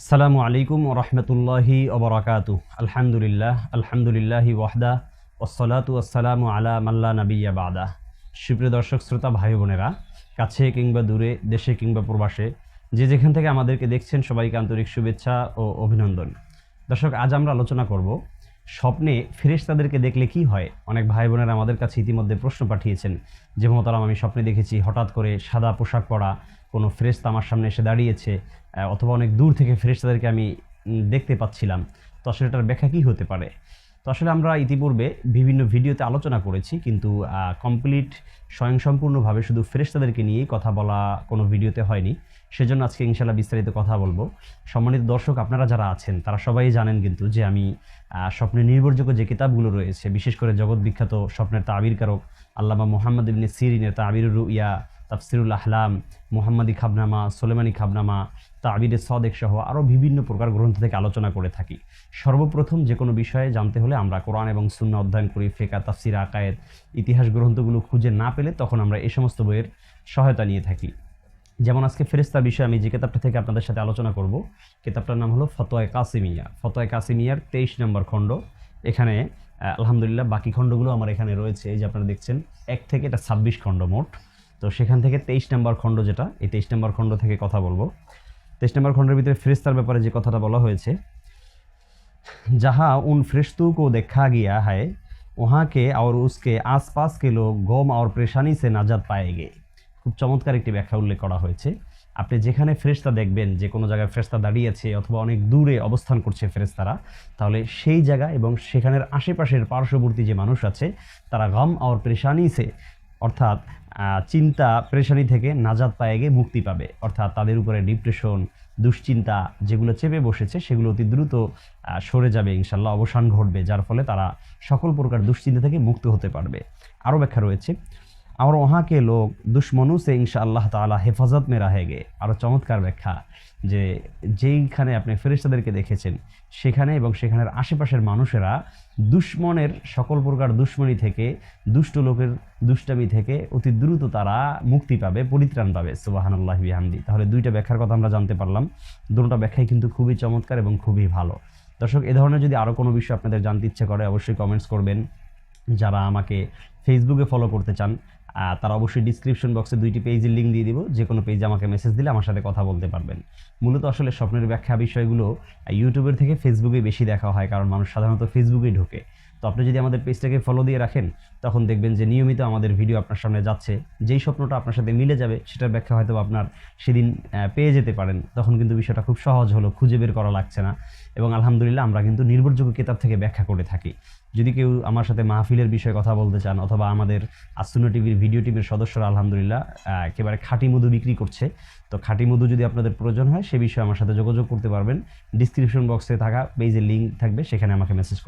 আসসালামু আলাইকুম রহমতুল্লাহি ওবরাকাতু আলহামদুলিল্লাহ, আলহামদুলিল্লাহি ওয়াহদা ওসলাতু আসসালামু আলা মাল্লা নবিয়া বাদা। সুপ্রিয় দর্শক, শ্রোতা, ভাই বোনেরা, কাছে কিংবা দূরে, দেশে কিংবা প্রবাসে, যে যেখান থেকে আমাদেরকে দেখছেন, সবাইকে আন্তরিক শুভেচ্ছা ও অভিনন্দন। দর্শক, আজ আমরা আলোচনা করব স্বপ্নে ফেরেশতাদেরকে দেখলে কি হয়? অনেক ভাই বোনেরা আমাদের কাছে ইতিমধ্যে প্রশ্ন পাঠিয়েছেন যে, মহতারাম, আমি স্বপ্নে দেখেছি হঠাৎ করে সাদা পোশাক পরা কোনো ফেরেশতা আমার সামনে এসে দাঁড়িয়েছে অথবা অনেক দূর থেকে ফেরেশতাদেরকে আমি দেখতে পাচ্ছিলাম। তো আসলে এটার ব্যাখ্যা কী হতে পারে? তো আসলে আমরা ইতিপূর্বে বিভিন্ন ভিডিওতে আলোচনা করেছি, কিন্তু কমপ্লিট স্বয়ংসম্পূর্ণভাবে শুধু ফেরেশতাদেরকে নিয়েই কথা বলা কোনো ভিডিওতে হয়নি। সেজন্য আজকে ইনশাল্লাহ বিস্তারিত কথা বলব। সম্মানিত দর্শক, আপনারা যারা আছেন, তারা সবাই জানেন কিন্তু যে আমি স্বপ্নের নির্ভরযোগ্য যে কিতাবগুলো রয়েছে, বিশেষ করে জগৎ বিখ্যাত স্বপ্নের তাবির কারক আল্লামা মোহাম্মদ ইবনে সিরিনের তাবির রুইয়া, তাফসিরুল আহলাম, মোহাম্মদী খাবনামা সোলেমানি খাবনামা, তাবিরে সদেক সহ আরও বিভিন্ন প্রকার গ্রন্থ থেকে আলোচনা করে থাকি। সর্বপ্রথম যে কোনো বিষয়ে জানতে হলে আমরা কোরআন এবং শূন্য অধ্যয়ন করি, ফেকা, তাফসির, আকায়েদ, ইতিহাস গ্রন্থগুলো খুঁজে না পেলে তখন আমরা এই সমস্ত বইয়ের সহায়তা নিয়ে থাকি। যেমন আজকে ফেরিস্তার বিষয়ে আমি যে কিতাবটা থেকে আপনাদের সাথে আলোচনা করব, কিতাবটার নাম হলো ফতোয় কাসিমিয়া। ফতোয় কাসিমিয়ার তেইশ নম্বর খণ্ড। এখানে আলহামদুলিল্লাহ বাকি খণ্ডগুলো আমার এখানে রয়েছে। এই যে আপনারা দেখছেন, এক থেকে এটা ছাব্বিশ খণ্ড মোট। তো সেখান থেকে তেইশ নম্বর খণ্ড যেটা, এই তেইশ নম্বর খণ্ড থেকে কথা বলব। তেইশ নম্বর খণ্ডের ভিতরে ফেরিস্তার ব্যাপারে যে কথাটা বলা হয়েছে, যাহা উন ফেরিস্তু দেখা গিয়া হায় ওহাকে আর উসকে আশপাশকে লোক গম আর প্রেশানি সে নাজাদ পায়ে গিয়ে খুব চমৎকার একটি ব্যাখ্যা উল্লেখ করা হয়েছে। আপনি যেখানে ফেরেশতা দেখবেন, যে কোনো জায়গায় ফেরেশতা দাঁড়িয়ে আছে অথবা অনেক দূরে অবস্থান করছে ফেরেশতারা, তাহলে সেই জায়গা এবং সেখানের আশেপাশের পার্শ্ববর্তী যে মানুষ আছে, তারা গম আর পরেশানি সে, অর্থাৎ চিন্তা পরেশানি থেকে নাজাদ পায়ে পায়েগে মুক্তি পাবে। অর্থাৎ তাদের উপরে ডিপ্রেশন, দুশ্চিন্তা যেগুলো চেপে বসেছে, সেগুলো অতি দ্রুত সরে যাবে ইনশাল্লাহ অবসান ঘটবে, যার ফলে তারা সকল প্রকার দুশ্চিন্তা থেকে মুক্ত হতে পারবে। আরও ব্যাখ্যা রয়েছে और वहाँ के लोग दुश्मनों से इंशा আল্লাহ তালা হেফাজত মে রাহেগে আরও চমৎকার ব্যাখ্যা যে যেইখানে আপনি ফেরেশতাদেরকে দেখেছেন সেখানে এবং সেখানের আশেপাশের মানুষেরা দুশ্মনের সকল প্রকার দুশ্মনী থেকে দুষ্ট লোকের দুষ্টামি থেকে অতি দ্রুত তারা মুক্তি পাবে পরিত্রাণ পাবে সুবাহান আল্লাহ বিহামদি তাহলে দুইটা ব্যাখ্যার কথা আমরা জানতে পারলাম দুটোটা ব্যাখ্যাই কিন্তু খুবই চমৎকার এবং খুবই ভালো দর্শক এ ধরনের যদি আরও কোনো বিষয় আপনাদের জানতে ইচ্ছে করে অবশ্যই কমেন্টস করবেন যারা আমাকে ফেসবুকে ফলো করতে চান আহ, তারা অবশ্যই ডিসক্রিপশন বক্সে দুইটি পেজের লিঙ্ক দিয়ে দিব। যে কোনো পেজে আমাকে মেসেজ দিলে আমার সাথে কথা বলতে পারবেন। মূলত আসলে স্বপ্নের ব্যাখ্যা বিষয়গুলো ইউটিউবের থেকে ফেসবুকে বেশি দেখা হয়, কারণ মানুষ সাধারণত ফেসবুকেই ঢোকে। তো আপনি যদি আমাদের পেজটাকে ফলো দিয়ে রাখেন, তখন দেখবেন যে নিয়মিত আমাদের ভিডিও আপনার সামনে যাচ্ছে। যেই স্বপ্নটা আপনার সাথে মিলে যাবে, সেটার ব্যাখ্যা হয়তো আপনার সেদিন পেয়ে যেতে পারেন। তখন কিন্তু বিষয়টা খুব সহজ হলো, খুঁজে বের করা লাগছে না। এবং আলহামদুলিল্লাহ আমরা কিন্তু নির্ভরযোগ্য কিতাব থেকে ব্যাখ্যা করে থাকি। যদি কেউ আমার সাথে মাহফিলের বিষয়ে কথা বলতে চান, অথবা আমাদের আসুন্ন টিভির ভিডিও টিমের সদস্যরা আলহামদুলিল্লাহ একেবারে খাঁটি মধু বিক্রি করছে, তো খাঁটি মধু যদি আপনাদের প্রয়োজন হয়, সে বিষয়ে আমার সাথে যোগাযোগ করতে পারবেন। ডিসক্রিপশন বক্সে থাকা পেজের লিঙ্ক থাকবে, সেখানে আমাকে মেসেজ করতে